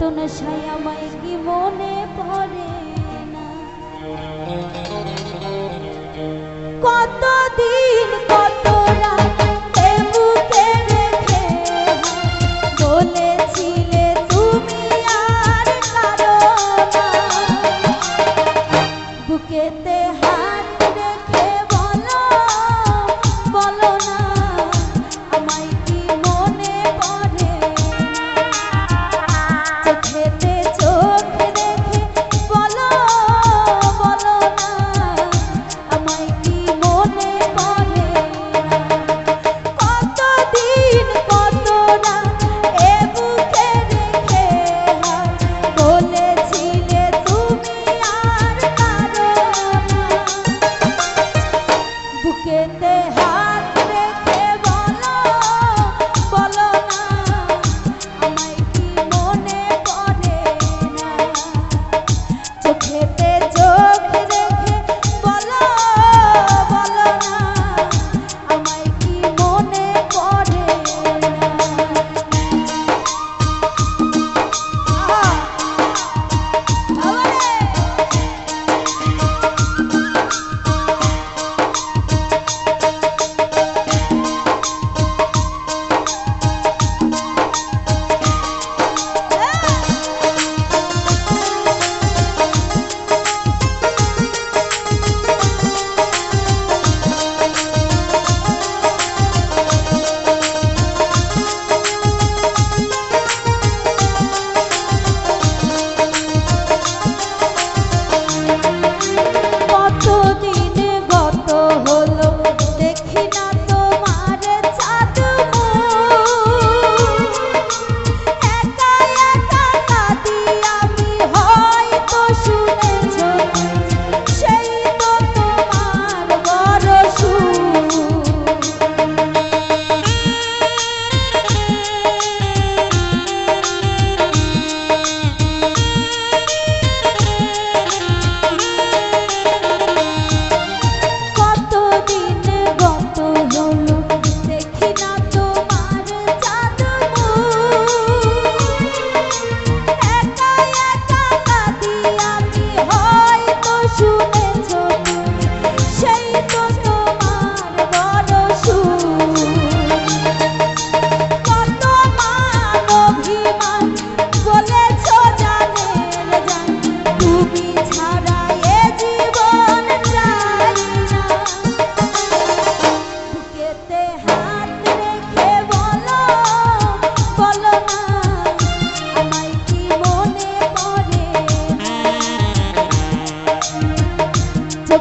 তো বেতন সায়ামায় কি মনে পড়ে না? কতদিন কত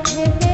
Thank you.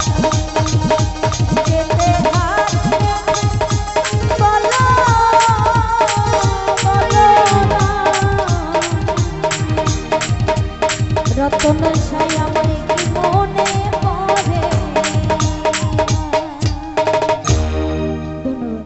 सिखना शिखना